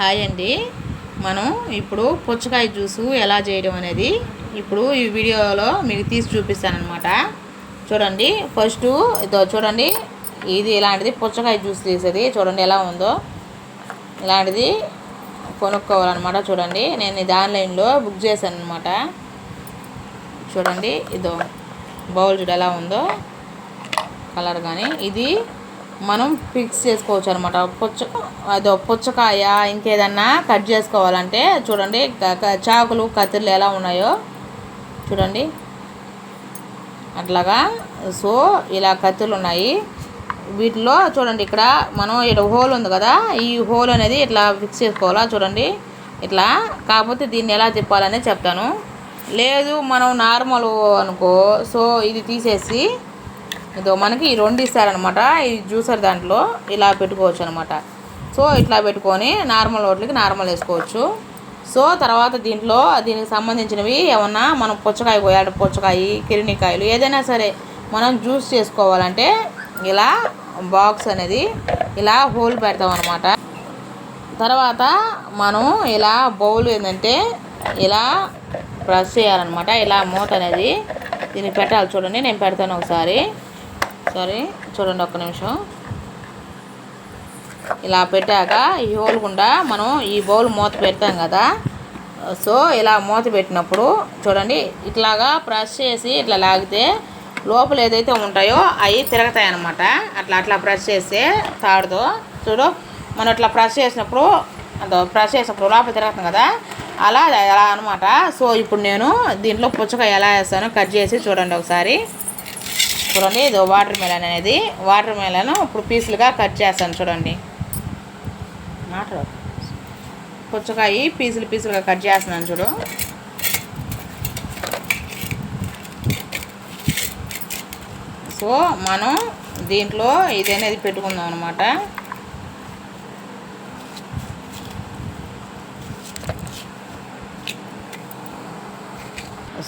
Hi అండి. మనం ఇప్పుడు పుచ్చకాయ జ్యూసు ఎలా చేయడం అనేది ఇప్పుడు ఈ వీడియోలో మీకు తీసి చూపిస్తానమాట చూడండి ఫస్ట్ ఇదో చూడండి ఇది ఇలాంటిది పుచ్చకాయ జ్యూస్ తీసేది. చూడండి ఎలా ఉందో. ఇలాంటిది కొనుక్కోవాలన్నమాట చూడండి. నేను ఇది ఆన్లైన్లో బుక్ చేశాను అనమాట చూడండి ఇదో బౌల్ చూడ ఎలా ఉందో కలర్ కానీ. ఇది మనం ఫిక్స్ చేసుకోవచ్చు అనమాట పుచ్చ అదో పుచ్చకాయ ఇంకేదన్నా కట్ చేసుకోవాలంటే చూడండి చాకులు కత్తిర్లు ఎలా ఉన్నాయో చూడండి. అట్లాగా సో ఇలా కత్తులు ఉన్నాయి. వీటిలో చూడండి ఇక్కడ మనం ఇక్కడ హోల్ ఉంది కదా ఈ హోల్ అనేది ఇట్లా ఫిక్స్ చేసుకోవాలా చూడండి. ఇట్లా కాకపోతే దీన్ని ఎలా తిప్పాలనే చెప్తాను. లేదు మనం నార్మల్ అనుకో సో ఇది తీసేసి ఇదో మనకి ఈ రెండు ఇస్తారనమాట ఈ జ్యూసర్ దాంట్లో ఇలా పెట్టుకోవచ్చు అనమాట సో ఇట్లా పెట్టుకొని నార్మల్ రోట్లకి నార్మల్ వేసుకోవచ్చు. సో తర్వాత దీంట్లో దీనికి సంబంధించినవి ఏమన్నా మనం పుచ్చకాయ కోయాలి పుచ్చకాయ కిరణికాయలు ఏదైనా సరే మనం జ్యూస్ చేసుకోవాలంటే ఇలా బాక్స్ అనేది ఇలా హోల్ పెడతాం అనమాట తర్వాత మనం ఇలా బౌల్ ఏంటంటే ఇలా ప్రెస్ చేయాలన్నమాట. ఇలా మూత అనేది దీన్ని పెట్టాలి చూడండి నేను పెడతాను ఒకసారి. సరే చూడండి ఒక్క నిమిషం. ఇలా పెట్టాక ఈ హోల్ గుండా మనం ఈ బౌల్ మూత పెడతాం కదా. సో ఇలా మూత పెట్టినప్పుడు చూడండి ఇట్లాగా ప్రెస్ చేసి ఇట్లా లాగితే లోపల ఏదైతే ఉంటాయో అవి తిరగతాయి అన్నమాట. అట్లా అట్లా ప్రెస్ చేస్తే తాడుతో. చూడు మనం ఇట్లా ప్రెస్ చేసినప్పుడు అదో ప్రెస్ చేసినప్పుడు లోపల తిరగతాం కదా. అలా అలా అనమాట సో ఇప్పుడు నేను దీంట్లో పుచ్చకాయ ఎలా వేస్తానో కట్ చేసి చూడండి ఒకసారి. చూడండి ఇది వాటర్ మెలన్ అనేది. వాటర్ మెలన్ ఇప్పుడు పీసులుగా కట్ చేస్తాను చూడండి. మాట పుచ్చకాయ పీసులు పీసులుగా కట్ చేస్తున్నాను చూడు. సో మనం దీంట్లో ఇది అనేది పెట్టుకుందాం అనమాట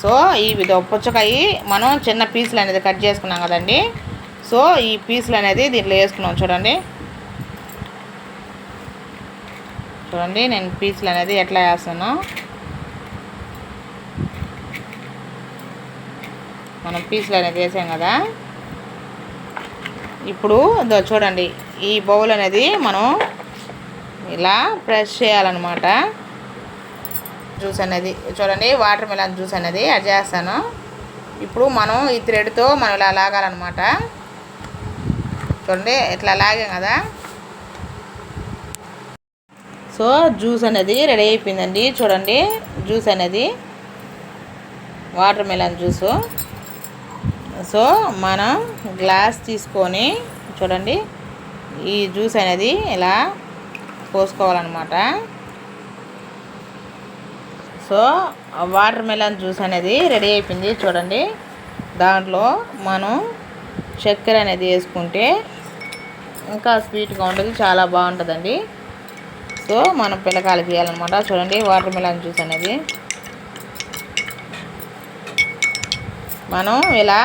సో ఈ విధ పుచ్చకాయ మనం చిన్న పీసులు అనేది కట్ చేసుకున్నాం కదండి. సో ఈ పీసులు అనేది దీంట్లో వేసుకున్నాం చూడండి. చూడండి నేను పీసులు అనేది ఎట్లా వేస్తాను మనం పీసులు అనేది వేసాం కదా. ఇప్పుడు చూడండి ఈ బౌల్ అనేది మనం ఇలా ప్రెస్ చేయాలన్నమాట. జ్యూస్ అనేది చూడండి వాటర్ మిలన్ జ్యూస్ అనేది అది చేస్తాను. ఇప్పుడు మనం ఈ థ్రెడ్తో మనం ఇలా లాగాలన్నమాట. చూడండి ఇట్లా లాగాం కదా. సో జ్యూస్ అనేది రెడీ అయిపోయిందండి. చూడండి జ్యూస్ అనేది వాటర్ మిలన్ జ్యూసు. సో మనం గ్లాస్ తీసుకొని చూడండి ఈ జ్యూస్ అనేది ఇలా పోసుకోవాలన్నమాట. సో వాటర్ మెలన్ జ్యూస్ అనేది రెడీ అయిపోయింది. చూడండి. దాంట్లో మనం చక్కెర అనేది వేసుకుంటే ఇంకా స్వీట్గా ఉంటుంది చాలా బాగుంటుందండి. సో మనం పిల్లకాయలకి తీయాలన్నమాట చూడండి వాటర్ మెలన్ జ్యూస్ అనేది. మనం ఇలా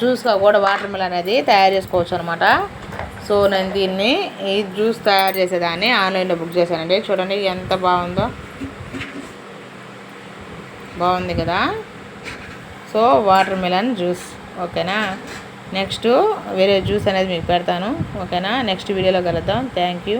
జ్యూస్గా కూడా వాటర్ మిల్ అనేది తయారు చేసుకోవచ్చు అనమాట సో నేను దీన్ని ఈ జ్యూస్ తయారు చేసేదాన్ని ఆన్లైన్లో బుక్ చేశానండి. చూడండి ఎంత బాగుందో. బాగుంది కదా? So water melon juice. ఓకేనా? నెక్స్ట్ వేరే జ్యూస్ అనేది మీకు పెడతాను. ఓకేనా? నెక్స్ట్ వీడియోలో కలుద్దాం. Thank you.